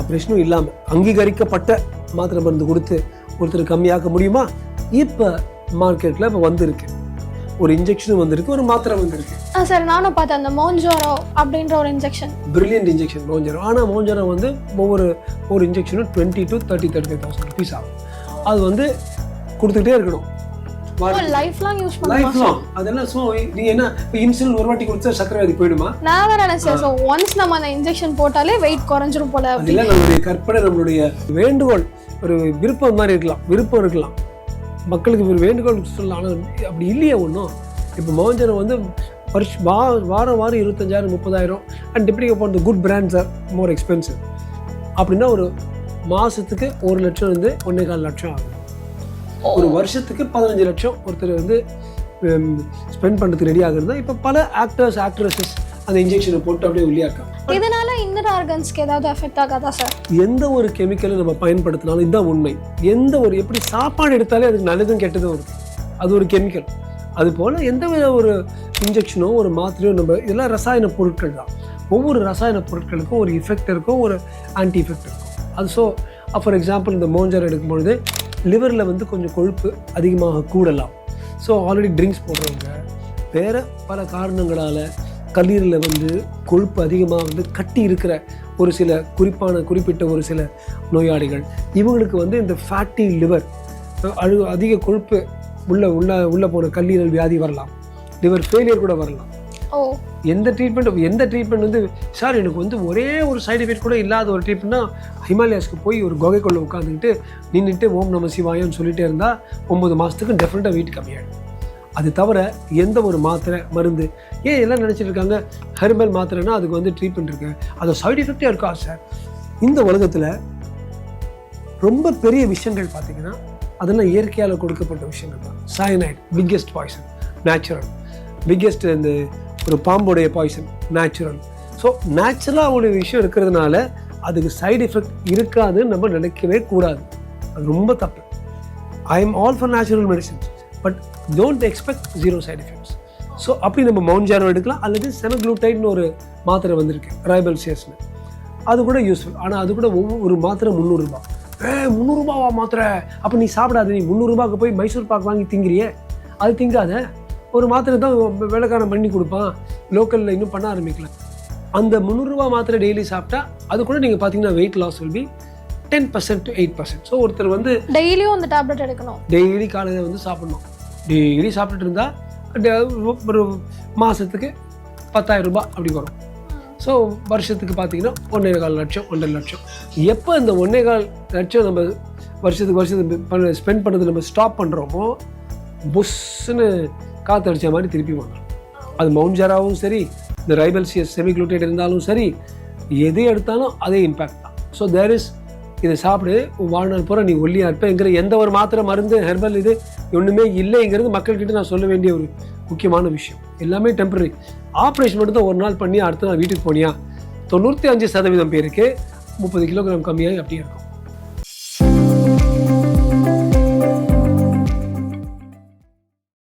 ஆப்ரேஷனும் இல்லாமல் அங்கீகரிக்கப்பட்ட மாத்திரை மருந்து கொடுத்து ஒருத்தர் கம்மியாக்க முடியுமா? இப்போ மார்க்கெட்டில் இப்போ வந்திருக்கு. ஒரு இன்ஜெக்ஷனும் வந்திருக்கு ஒரு மாத்திரை வந்திருக்கு. ஆ சார் நானும் பார்த்தேன் அந்த மோஞ்சோரோ அப்படின்ற ஒரு இன்ஜெக்ஷன் பிரில்லியன்ட் இன்ஜெக்ஷன் மோஞ்சரம். ஆனால் மோஞ்சரம் வந்து ஒவ்வொரு ஒரு இன்ஜெக்ஷனும் twenty to thirty thirty five thousand rupees ஆகும். அது வந்து கொடுத்துக்கிட்டே இருக்கணும். Life long use life long அதெல்லாம் ஸோ நீ என்ன இப்போ இன்சுலின் ஒரு வாட்டி கொடுத்தா சக்கரை வியாதி போயிடுமா? நான் வேற நினைச்சேன் ஸோ ஒன்ஸ் நம்ம அந்த இன்ஜெக்ஷன் போட்டாலே வெயிட் குறைஞ்சிரும் போல அதெல்லாம் நம்மளுடைய கற்பனை நம்மளுடைய வேண்டுகோள் ஒரு விருப்பம் மாதிரி இருக்கலாம் விருப்பம் இருக்கலாம். மக்களுக்கு ஒரு வேண்டுகோள் சொல்லலாம் ஆனால் அப்படி இல்லையே ஒன்றும் இப்போ மோஞ்சனம் வந்து வருஷ வா வாரம் வாரம் இருபத்தஞ்சாயிரம் முப்பதாயிரம் and depending upon the good brands are more expensive அப்படின்னா ஒரு மாதத்துக்கு ஒரு லட்சம் வந்து ஒன்றே கால் லட்சம் ஆகும். ஒரு வருஷத்துக்கு பதினஞ்சு லட்சம் ஒருத்தர் வந்து ஸ்பெண்ட் பண்ணுறதுக்கு ரெடி ஆகுறது? இப்போ பல ஆக்டர்ஸ் ஆக்ட்ரஸஸ் அந்த இன்ஜெக்ஷனை போட்டு அப்படியே உள்ளியா இருக்காங்க. இதனால இன்னர் ஆர்கன்ஸ்க்கு ஏதாவது எஃபெக்ட் ஆகாதா சார் எந்த ஒரு கெமிக்கலை நம்ம பயன்படுத்தினாலும் இதுதான் உண்மை. எந்த ஒரு எப்படி சாப்பாடு எடுத்தாலே அதுக்கு நல்லதும் கெட்டதும் இருக்கு. அது ஒரு கெமிக்கல் அது போல் எந்த வித ஒரு இன்ஜெக்ஷனோ ஒரு மாத்திரையோ நம்ம இதெல்லாம் ரசாயன பொருட்கள் தான். ஒவ்வொரு ரசாயன பொருட்களுக்கும் ஒரு இஃபெக்ட் இருக்கும் ஒரு ஆன்டி எஃபெக்ட் இருக்கும். அது ஸோ ஃபார் எக்ஸாம்பிள் இந்த மோஞ்சர் எடுக்கும் பொழுது லிவரில் வந்து கொஞ்சம் கொழுப்பு அதிகமாக கூடலாம். ஸோ ஆல்ரெடி ட்ரிங்க்ஸ் போடுறவங்க வேறு பல காரணங்களால் கல்லீரலில் வந்து கொழுப்பு அதிகமாக வந்து கட்டி இருக்கிற ஒரு சில குறிப்பான குறிப்பிட்ட ஒரு சில நோயாளிகள் இவங்களுக்கு வந்து இந்த ஃபேட்டி லிவர் அழு அதிக கொழுப்பு உள்ள உள்ள உள்ளே போன கல்லீரல் வியாதி வரலாம். லிவர் ஃபெயிலியர் கூட வரலாம். ஓ. எந்த ட்ரீட்மெண்ட் எந்த ட்ரீட்மெண்ட் வந்து சார் எனக்கு வந்து ஒரே ஒரு சைடு எஃபெக்ட் கூட இல்லாத ஒரு ட்ரீட்மெண்ட்னா ஹிமாலயாஸ்க்கு போய் ஒரு குகைக்குள்ளே உட்காந்துக்கிட்டு நின்றுட்டு ஓம் நம சிவாயம்னு சொல்லிகிட்டே இருந்தால் ஒம்பது மாதத்துக்கு டெஃபினட்டாக வெயிட் கம்மியாயிடும். அது தவிர எந்த ஒரு மாத்திரை மருந்து ஏன் எல்லாம் நினச்சிட்டு இருக்காங்க? ஹெர்பல் மாத்திரைனா அதுக்கு வந்து ட்ரீட்மெண்ட் இருக்கு. அது சைடு எஃபெக்டே இருக்கா சார் இந்த உலகத்தில் ரொம்ப பெரிய விஷயங்கள் பார்த்தீங்கன்னா அதெல்லாம் இயற்கையால் கொடுக்கப்பட்ட விஷயங்கள் தான். Cyanide biggest poison natural biggest இந்த ஒரு பாம்போடைய பாய்சன் நேச்சுரல் ஸோ நேச்சுரலாக ஒரு விஷயம் இருக்கிறதுனால அதுக்கு சைடு எஃபெக்ட் இருக்காதுன்னு நம்ம நினைக்கவே கூடாது. அது ரொம்ப தப்பு. I am all for natural medicines but don't expect zero side effects so அப்படி நம்ம மவுன்ஜாரோ எடுக்கலாம் அல்லது செனக்ளூட்டைட்னு ஒரு மாத்திரை வந்திருக்கு ரைபல் சேஸ்னு அது கூட யூஸ்ஃபுல் ஆனால் அது கூட ஒவ்வொரு ஒரு மாத்திரை முந்நூறுரூபா ஏ முந்நூறுரூபாவா மாத்திரை? அப்போ நீ சாப்பிடாத நீ முந்நூறுரூபாவுக்கு போய் மைசூர் பாக் வாங்கி திங்கிறியே? அது திங்காத? ஒரு மாத்திரை தான் விலைக்காரன் பண்ணி கொடுப்பான். லோக்கலில் இன்னும் பண்ண ஆரம்பிக்கல. அந்த முந்நூறுரூவா மாத்திரை டெய்லி சாப்பிட்டா அது கூட நீங்கள் பார்த்தீங்கன்னா weight loss will be ten percent to eight percent so ஒருத்தர் வந்து டெய்லியும் அந்த டேப்லெட் எடுக்கணும். டெய்லி காலையில் வந்து சாப்பிடணும். டெய்லி சாப்பிட்டுட்டு இருந்தால் ஒரு மாதத்துக்கு பத்தாயிரம் ரூபாய் அப்படி வரும். ஸோ வருஷத்துக்கு பார்த்தீங்கன்னா ஒன்றே கால் லட்சம் ஒன்றரை லட்சம். எப்போ இந்த ஒன்றே கால் லட்சம் நம்ம வருஷத்துக்கு வருஷத்துக்கு ஸ்பெண்ட் பண்ணுறது நம்ம ஸ்டாப் பண்ணுறோமோ புஷ்ஷுன்னு காற்றடிச்ச மாதிரி திருப்பி வந்துடும் அது மவுன்ஜாராவும் சரி இந்த ரைபல்சியஸ் செமிக்ளூட்டேட் இருந்தாலும் சரி எது எடுத்தாலும் அதே இம்பேக்ட் தான். ஸோ தேர் இஸ் இதை சாப்பிடு உன் வாழ்நாள் பூரா நீ ஒல்லியாக இருப்பேங்கிற எந்த ஒரு மாத்திரை மருந்து ஹெர்பல் இது ஒன்றுமே இல்லைங்கிறது மக்கள்கிட்ட நான் சொல்ல வேண்டிய ஒரு முக்கியமான விஷயம். எல்லாமே டெம்பரரி ஆப்ரேஷன் மட்டும் தான் ஒரு நாள் பண்ணி அடுத்த நாள் வீட்டுக்கு போனியா? தொண்ணூற்றி அஞ்சு சதவீதம் பேருக்கு முப்பது கிலோகிராம் கம்மியாகி அப்படியே இருக்கும்.